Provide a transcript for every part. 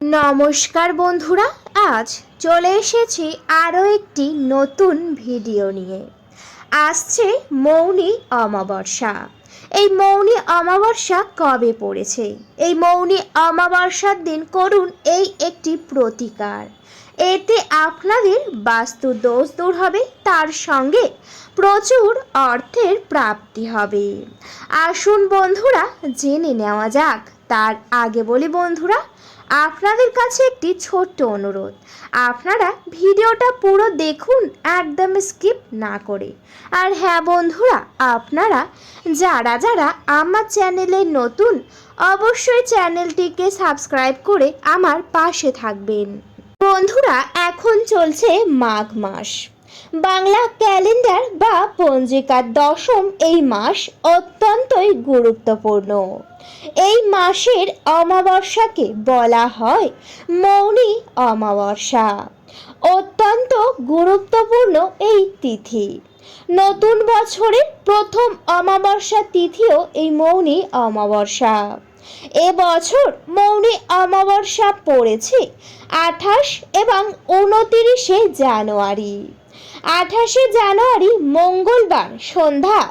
নমস্কার বন্ধুরা, আজ চলে এসেছি আরও একটি নতুন ভিডিও নিয়ে। আসছে মৌনী অমাবস্যা। এই মৌনী অমাবস্যা কবে পড়েছে? এই মৌনী অমাবস্যার দিন করুন এই একটি প্রতিকার। এতে আপনাদের বাস্তু দোষ দূর হবে, তার সঙ্গে প্রচুর অর্থের প্রাপ্তি হবে। আসুন বন্ধুরা, জেনে নেওয়া যাক, তার আগে বলি বন্ধুরা আপনাদের কাছে একটি ছোট্ট অনুরোধ। আপনারা ভিডিওটা পুরো দেখুন, একদম স্কিপ না করে। আর হ্যাঁ বন্ধুরা, আপনারা যারা যারা আমার চ্যানেলে নতুন, অবশ্যই চ্যানেলটিকে সাবস্ক্রাইব করে আমার পাশে থাকবেন। বন্ধুরা, এখন চলছে মাঘ মাস। বাংলা ক্যালেন্ডার বা পঞ্জিকার দশম এই মাস অত্যন্তই গুরুত্বপূর্ণ। এই মাসের অমাবস্যাকে বলা হয় মৌনী অমাবস্যা। অত্যন্ত গুরুত্বপূর্ণ এই তিথি। নতুন বছরের প্রথম অমাবস্যা তিথিও এই মৌনী অমাবস্যা। এবছর মৌনী অমাবস্যা পড়েছে আঠাশ এবং উনতিরিশে জানুয়ারি। আঠাশে জানুয়ারি মঙ্গলবার সন্ধ্যা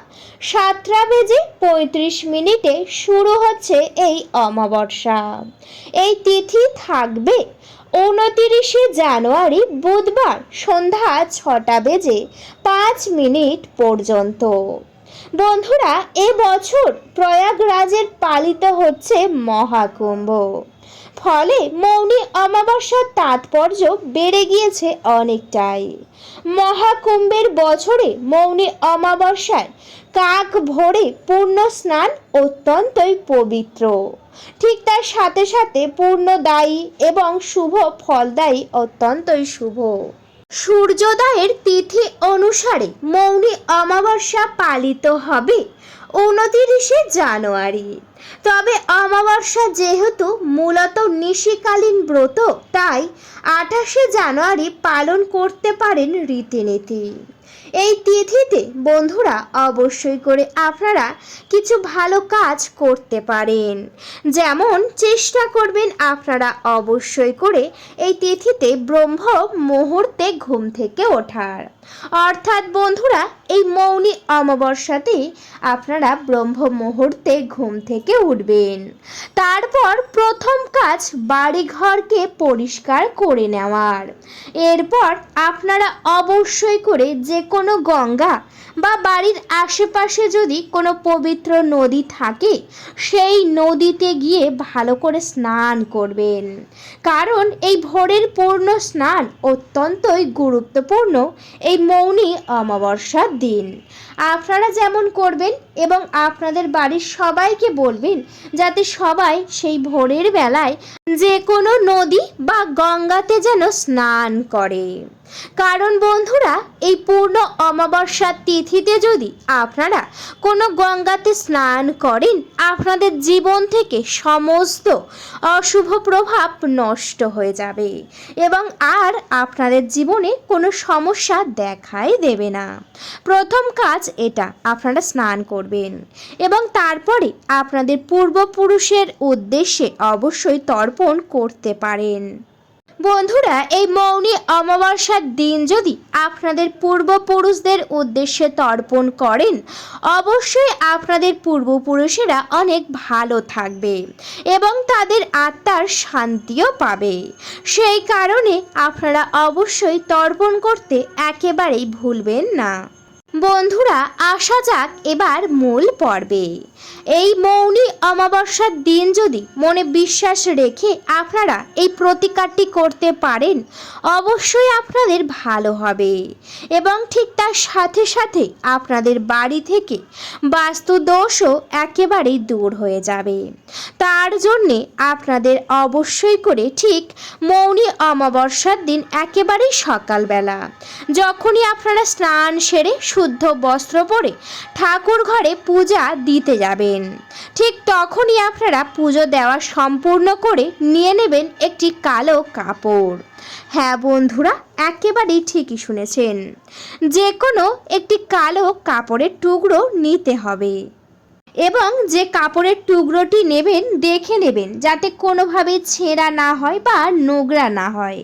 সাতটা বেজে পঁয়ত্রিশ মিনিটে শুরু হচ্ছে এই অমাবস্যা। এই তিথি থাকবে উনতিরিশে জানুয়ারি বুধবার সন্ধ্যা ছটা বেজে পাঁচ মিনিট পর্যন্ত। বন্ধুরা এবছর প্রয়াগরাজের পালিত হচ্ছে মহাকুম্ভ। ফলে মৌনী অমাবস্যার তাৎপর্য বেড়ে গিয়েছে অনেকটাই। মহাকুম্ভের বছরে মৌনী অমাবস্যায় কাক ভরে পূর্ণ স্নান অত্যন্তই পবিত্র। ঠিক তার সাথে সাথে পূর্ণদায়ী এবং শুভ ফলদায়ী অত্যন্তই শুভ। সূর্যোদয়ের তিথি অনুসারে মৌনী অমাবস্যা পালিত হবে উনতিরিশে জানুয়ারি। তবে অমাবস্যা যেহেতু মূলত নিশিকালীন ব্রত, তাই আঠাশে জানুয়ারি পালন করতে পারেন রীতিনীতি। এই তিথিতে বন্ধুরা অবশ্যই করে আপনারা কিছু ভালো কাজ করতে পারেন। যেমন চেষ্টা করবেন আপনারা অবশ্যই করে এই তিথিতে ব্রহ্ম মুহূর্তে ঘুম থেকে ওঠার। অর্থাৎ বন্ধুরা, এই মৌনি অমাবস্যাতেই আপনারা ব্রহ্ম মুহূর্তে ঘুম থেকে উঠবেন। তারপর প্রথম কাজ বাড়িঘরকে পরিষ্কার করে নেওয়ার। এরপর আপনারা অবশ্যই করে যে কোনো গঙ্গা বা বাড়ির আশেপাশে যদি কোনো পবিত্র নদী থাকে, সেই নদীতে গিয়ে ভালো করে স্নান করবেন। কারণ এই ভোরের পূর্ণ স্নান অত্যন্তই গুরুত্বপূর্ণ এই মৌনী অমাবস্যার দিন। আপনারা যেমন করবেন এবং আপনাদের বাড়ির সবাইকে বলবেন যাতে সবাই সেই ভোরের বেলায় যে কোনো নদী বা গঙ্গাতে যেন স্নান করে। কারণ বন্ধুরা, এই পূর্ণ অমাবস্যার তিথিতে যদি আপনারা কোনো গঙ্গাতে স্নান করেন, আপনাদের জীবন থেকে সমস্ত অশুভ প্রভাব নষ্ট হয়ে যাবে এবং আর আপনাদের জীবনে কোনো সমস্যা দেখাই দেবে না। প্রথম কাজ এটা, আপনারা স্নান করবেন এবং তারপরে আপনাদের পূর্বপুরুষের উদ্দেশ্যে অবশ্যই তর্পণ করতে পারেন। বন্ধুরা, এই মৌনি অমাবস্যার দিন যদি আপনাদের পূর্বপুরুষদের উদ্দেশ্যে তর্পণ করেন, অবশ্যই আপনাদের পূর্বপুরুষেরা অনেক ভালো থাকবে এবং তাদের আত্মার শান্তিও পাবে। সেই কারণে আপনারা অবশ্যই তর্পণ করতে একেবারেই ভুলবেন না। বন্ধুরা, আসা যাক এবার মূল পর্বে। এই মৌনি অমাবস্যার দিন যদি মনে বিশ্বাস রেখে আপনারা এই প্রতিকারটি করতে পারেন, অবশ্যই আপনাদের ভালো হবে। এবং ঠিক তার সাথে সাথে আপনাদের বাড়ি থেকে বাস্তু দোষও একেবারেই দূর হয়ে যাবে। তার জন্যে আপনাদের অবশ্যই করে ঠিক মৌনি অমাবস্যার দিন একেবারেই সকালবেলা, যখনই আপনারা স্নান সেরে শুদ্ধ বস্ত্র পরে ঠাকুর ঘরে পূজা দিতে যাবেন। ঠিক তখনই আপনারা পুজো দেওয়া সম্পূর্ণ করে নিয়ে নেবেন একটি কালো কাপড়। হ্যাঁ বন্ধুরা, একেবারেই ঠিকই শুনেছেন। যে কোনো একটি কালো কাপড়ের টুকরো নিতে হবে। এবং যে কাপড়ের টুকরোটি নেবেন, দেখে নেবেন যাতে কোনোভাবে ছেঁড়া না হয় বা নোংরা না হয়।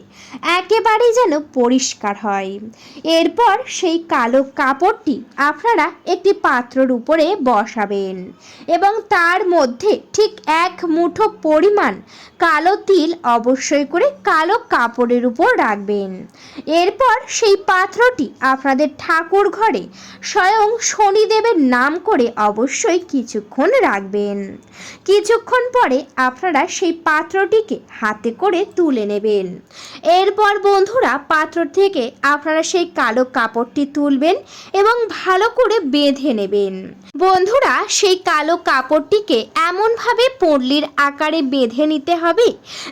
একেবারেই যেন পরিষ্কার হয়। এরপর সেই কালো কাপড়টি আপনারা একটি পাত্রর উপরে বসাবেন এবং তার মধ্যে ঠিক এক মুঠো পরিমাণ কালো তিল অবশ্যই করে কালো কাপড়ের উপর রাখবেন। এরপর সেই পাত্রটি আপনাদের ঠাকুর ঘরে স্বয়ং শনিদেবের নাম করে অবশ্যই কিছুক্ষণ রাখবেন। কিছুক্ষণ পরে আপনারা সেই পাত্রটিকে হাতে করে তুলে নেবেন। এরপর বন্ধুরা পাত্র থেকে আপনারা সেই কালো কাপড়টি তুলবেন এবং ভালো করে বেঁধে নেবেন। বন্ধুরা, সেই কালো কাপড়টিকে এমনভাবে পড়লির আকারে বেঁধে নিতে হবে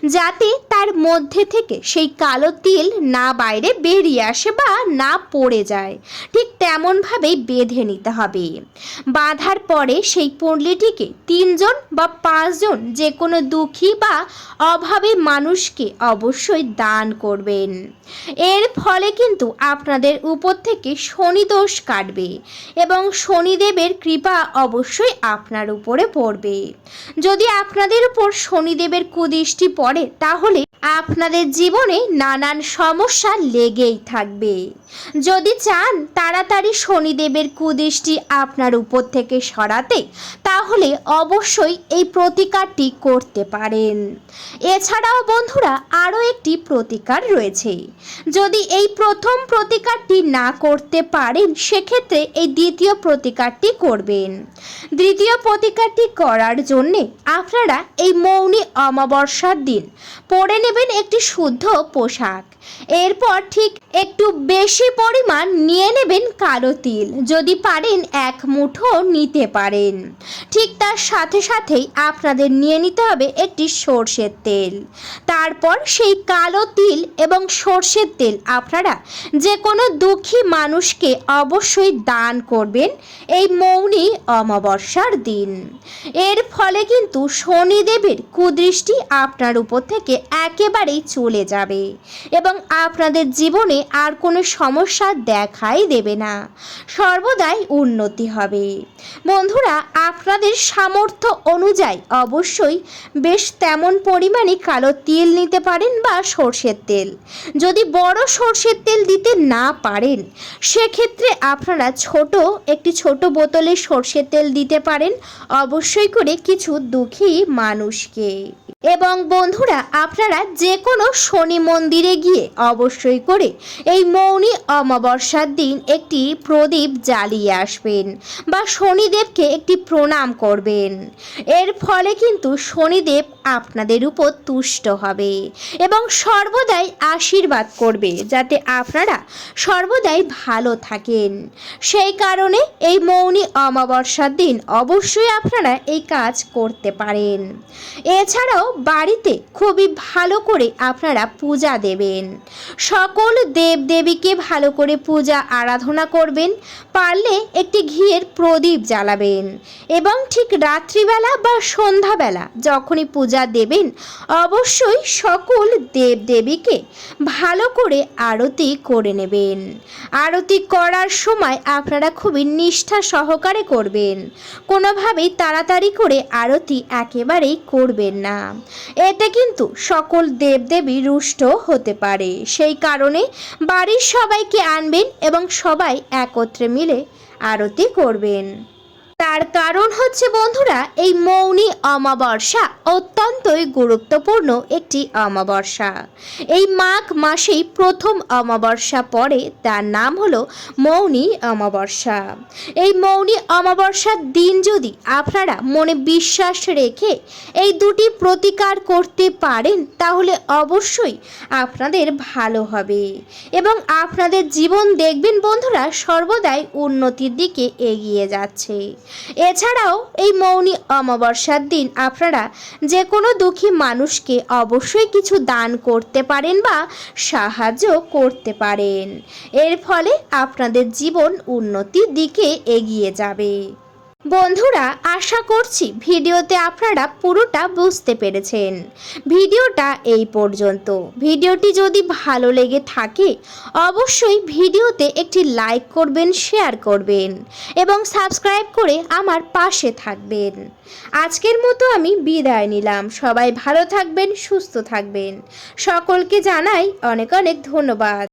যাতে তার মধ্যে থেকে সেই কালো তিল না বাইরে বেরিয়ে আসে বা না পড়ে যায়। ঠিক তেমনভাবেই বেঁধে নিতে হবে। বাঁধার পরে সেই পণ্ডলিটিকে তিনজন বা পাঁচজন যে কোনো দুঃখী বা অভাবী মানুষকে অবশ্যই দান করবেন। এর ফলে কিন্তু আপনাদের উপর থেকে শনিদোষ কাটবে এবং শনিদেবের কৃপা অবশ্যই আপনার উপরে পড়বে। যদি আপনাদের উপর শনিদেবের কুদৃষ্টি পড়ে, তাহলে আপনাদের জীবনে নানান সমস্যা লেগেই থাকবে। যদি চান তাড়াতাড়ি শনিদেবের কুদৃষ্টি আপনার উপর থেকে সরাতে, তাহলে অবশ্যই এই প্রতিকারটি করতে পারেন। এছাড়াও বন্ধুরা, আরও একটি প্রতিকার রয়েছে। যদি এই প্রথম প্রতিকারটি না করতে পারেন, সেক্ষেত্রে এই দ্বিতীয় প্রতিকারটি করবেন। দ্বিতীয় প্রতিকারটি করার জন্যে আপনারা এই মৌনী অমাবস্যার দিন পরে নেবেন একটি শুদ্ধ পোশাক। এরপর ঠিক একটু বেশি পরিমাণ নিয়ে নেবেন কালো তিল। যদি পারেন এক মুঠো নিতে পারেন। ঠিক তার সাথে সাথেই আপনাদের নিয়ে নিতে হবে একটি সর্ষের তেল। তারপর সেই কালো তিল এবং সর্ষের তেল আপনারা যে কোনো দুঃখী মানুষকে অবশ্যই দান করবেন এই মৌনী অমাবস্যার দিন। এর ফলে কিন্তু শনিদেবের কুদৃষ্টি আপনার উপর থেকে একেবারেই চলে যাবে এবং আপনাদের জীবনে আর কোনো সমস্যা দেখাই দেবে না। সর্বদাই উন্নতি হবে। বন্ধুরা, আপনাদের সামর্থ্য অনুযায়ী অবশ্যই বেশ তেমন পরিমাণে কালো তিল নিতে পারেন বা সর্ষের তেল। যদি বড় সর্ষের তেল দিতে না পারেন, সেক্ষেত্রে আপনারা ছোট, একটি ছোট বোতলে সর্ষের তেল দিতে পারেন, অবশ্যই করে কিছু দুঃখী মানুষকে। এবং বন্ধুরা, আপনারা যে কোনো শনি মন্দিরে গিয়ে অবশ্যই করে এই মৌনী অমাবস্যার দিন একটি প্রদীপ জ্বালিয়ে আসবেন বা শনিদেবকে একটি প্রণাম করবেন। এর ফলে কিন্তু শনিদেব আপনাদের উপর তুষ্ট হবে এবং সর্বদাই আশীর্বাদ করবে যাতে আপনারা সর্বদাই ভালো থাকেন। সেই কারণে এই মৌনী অমাবস্যার দিন অবশ্যই আপনারা এই কাজ করতে পারেন। এছাড়াও বাড়িতে খুবই ভালো করে আপনারা পূজা দেবেন। সকল দেবদেবীকে ভালো করে পূজা, আরাধনা করবেন, পারলে একটি ঘিয়ের প্রদীপ জ্বালাবেন। এবং ঠিক রাত্রিবেলা বা সন্ধ্যাবেলা যখনই পূজা দেবেন, অবশ্যই সকল দেবদেবীকে ভালো করে আরতি করে নেবেন। আরতি করার সময় আপনারা খুবই নিষ্ঠা সহকারে করবেন। কোনোভাবেই তাড়াতাড়ি করে আরতি একেবারেই করবেন না। এতে কিন্তু সকল দেবদেবী রুষ্ট হতে পারে। সেই কারণে বাড়ির সবাইকে আনবেন এবং সবাই একত্রে মিলে আরতি করবেন। তার কারণ হচ্ছে, বন্ধুরা, এই মৌনি অমাবস্যা অত্যন্তই গুরুত্বপূর্ণ একটি অমাবস্যা। এই মাঘ মাসেই প্রথম অমাবস্যা পড়ে, তার নাম হলো মৌনি অমাবস্যা। এই মৌনি অমাবস্যার দিন যদি আপনারা মনে বিশ্বাস রেখে এই দুটি প্রতিকার করতে পারেন, তাহলে অবশ্যই আপনাদের ভালো হবে। এবং আপনাদের জীবন দেখবেন, বন্ধুরা, সর্বদাই উন্নতির দিকে এগিয়ে যাচ্ছে। এছাড়াও এই মৌনী অমাবস্যার দিন আপনারা যে কোনো দুঃখী মানুষকে অবশ্যই কিছু দান করতে পারেন বা সাহায্য করতে পারেন। এর ফলে আপনাদের জীবন উন্নতির দিকে এগিয়ে যাবে। বন্ধুরা, আশা করছি ভিডিওতে আপনারা পুরোটা বুঝতে পেরেছেন। ভিডিওটা এই পর্যন্ত। ভিডিওটি যদি ভালো লেগে থাকে, অবশ্যই ভিডিওতে একটি লাইক করবেন, শেয়ার করবেন এবং সাবস্ক্রাইব করে আমার পাশে থাকবেন। আজকের মতো আমি বিদায় নিলাম। সবাই ভালো থাকবেন, সুস্থ থাকবেন। সকলকে জানাই অনেক অনেক ধন্যবাদ।